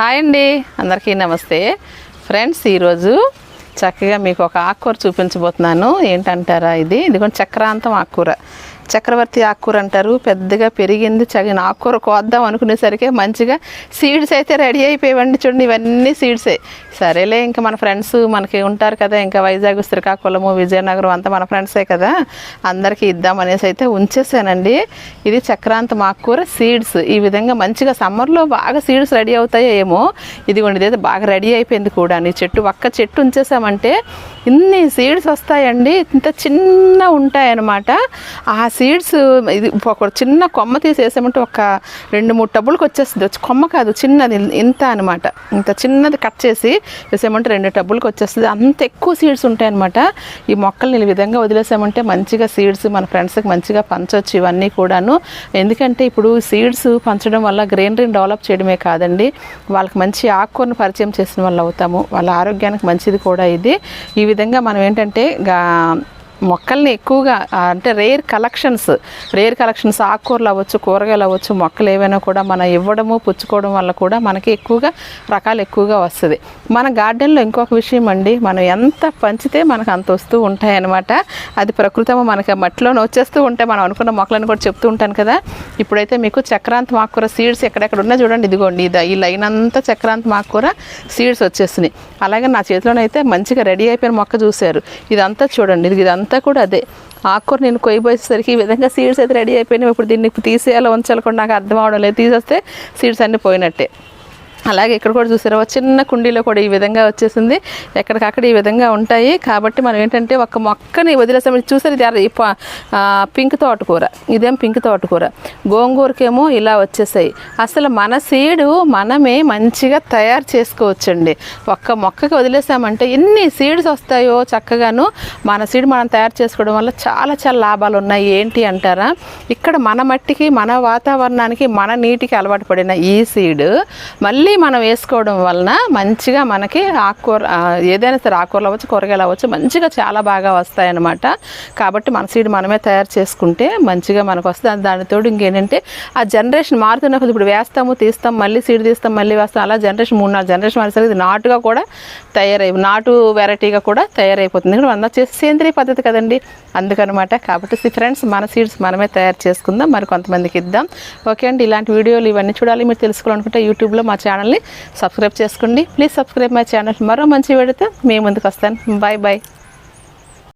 Hi అండి. అందరికీ నమస్తే. ఫ్రెండ్స్ ఈరోజు చక్కగా మీకు ఒక ఆకుకూర చూపించబోతున్నాను. ఏంటంటారా ఇది? ఇదిగోండి చక్రాంతం ఆకుకూర. చక్రవర్తి ఆకుకూర అంటారు. పెద్దగా పెరిగింది చగిన ఆకుకూర కోద్దాం అనుకునేసరికి మంచిగా సీడ్స్ అయితే రెడీ అయిపోయావండి చూడండి ఇవన్నీ సీడ్సే. సరేలే ఇంకా మన ఫ్రెండ్స్ మనకి ఉంటారు కదా ఇంకా వైజాగ్ శ్రీకాకుళము విజయనగరం అంతా మన ఫ్రెండ్సే కదా అందరికీ ఇద్దాం అనేసి అయితే ఉంచేసానండి. ఇది చక్రాంతం ఆకుకూర సీడ్స్. ఈ విధంగా మంచిగా సమ్మర్లో బాగా సీడ్స్ రెడీ అవుతాయో ఏమో ఇదిగోండి ఇదైతే బాగా రెడీ అయిపోయింది కూడా ఈ చెట్టు ఒక్క చెట్టు అంటే ఇన్ని సీడ్స్ వస్తాయండి ఇంత చిన్న ఉంటాయన్నమాట. ఆ సీడ్స్ ఇది ఒక చిన్న కొమ్మ తీసేసామంటే ఒక రెండు మూడు టబ్బులకు వచ్చేస్తుంది. కొమ్మ కాదు చిన్నది ఇంత అనమాట ఇంత చిన్నది కట్ చేసి వేసామంటే రెండు టబ్బులకు వచ్చేస్తుంది. అంత ఎక్కువ సీడ్స్ ఉంటాయన్నమాట. ఈ మొక్కల్ని ఈ విధంగా వదిలేసామంటే మంచిగా సీడ్స్ మన ఫ్రెండ్స్కి మంచిగా పంచవచ్చు ఇవన్నీ కూడాను. ఎందుకంటే ఇప్పుడు సీడ్స్ పంచడం వల్ల గ్రీనరీని డెవలప్ చేయడమే కాదండి. వాళ్ళకి మంచి ఆకుకూరను పరిచయం చేసిన వాళ్ళు అవుతాము. వాళ్ళ ఆరోగ్యానికి మంచిది కూడా ఇది. ఈ విధంగా మనం ఏంటంటే గా మొక్కల్ని ఎక్కువగా అంటే రేర్ కలెక్షన్స్ రేర్ కలెక్షన్స్ ఆకుకూరలు అవ్వచ్చు కూరగాయలు అవ్వచ్చు మొక్కలు ఏవైనా కూడా మనం ఇవ్వడము పుచ్చుకోవడం వల్ల కూడా మనకి ఎక్కువగా రకాలు ఎక్కువగా వస్తుంది. మన గార్డెన్లో ఇంకొక విషయం అండి మనం ఎంత పంచితే మనకు అంత వస్తూ ఉంటాయన్నమాట. అది ప్రకృతము మనకి మట్టిలోనే వచ్చేస్తూ ఉంటాయి మనం అనుకున్న మొక్కలను కూడా చెప్తూ ఉంటాను కదా. ఇప్పుడైతే మీకు చక్రాంతి ఆకుకూర సీడ్స్ ఎక్కడెక్కడ ఉన్నా చూడండి ఇదిగోండి ఇది ఈ లైన్ అంతా చక్రాంతి ఆకుకూర సీడ్స్ వచ్చేస్తున్నాయి. అలాగే నా చేతిలోనైతే మంచిగా రెడీ అయిపోయిన మొక్క చూశారు. ఇదంతా చూడండి ఇది ఇదంతా కూడా అదే. ఆకుకూర నేను కొయ్యబోయేసరికి ఈ విధంగా సీడ్స్ అయితే రెడీ అయిపోయినాయి. ఇప్పుడు దీన్ని తీసేయాలో ఉంచాలో కూడా నాకు అర్థం అవడం లేదు. తీసేస్తే సీడ్స్ అన్నీ పోయినట్టే. అలాగే ఇక్కడ కూడా చూసారా ఒక చిన్న కుండీలో కూడా ఈ విధంగా వచ్చేసింది. ఎక్కడికక్కడ ఈ విధంగా ఉంటాయి. కాబట్టి మనం ఏంటంటే ఒక మొక్కని వదిలేసాం చూసారు ఇది పింక్ తోటకూర. ఇదేం పింక్ తోటకూర. గోంగూరకేమో ఇలా వచ్చేసాయి. అసలు మన సీడు మనమే మంచిగా తయారు చేసుకోవచ్చండి. ఒక్క మొక్కకి వదిలేసామంటే ఎన్ని సీడ్స్ వస్తాయో చక్కగాను మన సీడ్ మనం తయారు చేసుకోవడం వల్ల చాలా చాలా లాభాలు ఉన్నాయి. ఏంటి అంటారా? ఇక్కడ మన మట్టికి మన వాతావరణానికి మన నీటికి అలవాటు పడిన ఈ సీడ్ మళ్ళీ మనం వేసుకోవడం వలన మంచిగా మనకి ఆకుకూర ఏదైనా సరే ఆకుకూరలు అవ్వచ్చు కూరగాయలు అవ్వచ్చు మంచిగా చాలా బాగా వస్తాయన్నమాట. కాబట్టి మన సీడ్ మనమే తయారు చేసుకుంటే మంచిగా మనకు వస్తుంది. దానితోడు ఇంకేంటంటే ఆ జనరేషన్ మారుతున్న కొద్ది ఇప్పుడు వేస్తాము తీస్తాం మళ్ళీ సీడ్ తీస్తాం మళ్ళీ వేస్తాం. అలా జనరేషన్ మూడు నాలుగు జనరేషన్ మారేసరికి ఇది నాటుగా కూడా తయారై నాటు వెరైటీగా కూడా తయారైపోతుంది. ఎందుకంటే మన చేసి సేంద్రియ పద్ధతి కదండి. అందుకనమాట కాబట్టి ఫ్రెండ్స్ మన సీడ్స్ మనమే తయారు చేసుకుందాం. మరి కొంతమందికి ఇద్దాం. ఓకే అండి. ఇలాంటి వీడియోలు ఇవన్నీ చూడాలి. మీరు తెలుసుకోవాలనుకుంటే యూట్యూబ్లో మా ఛానల్ని సబ్స్క్రైబ్ చేసుకోండి. Please subscribe my channel. మరో మంచి పెడితే మీ ముందుకు వస్తాను. Bye bye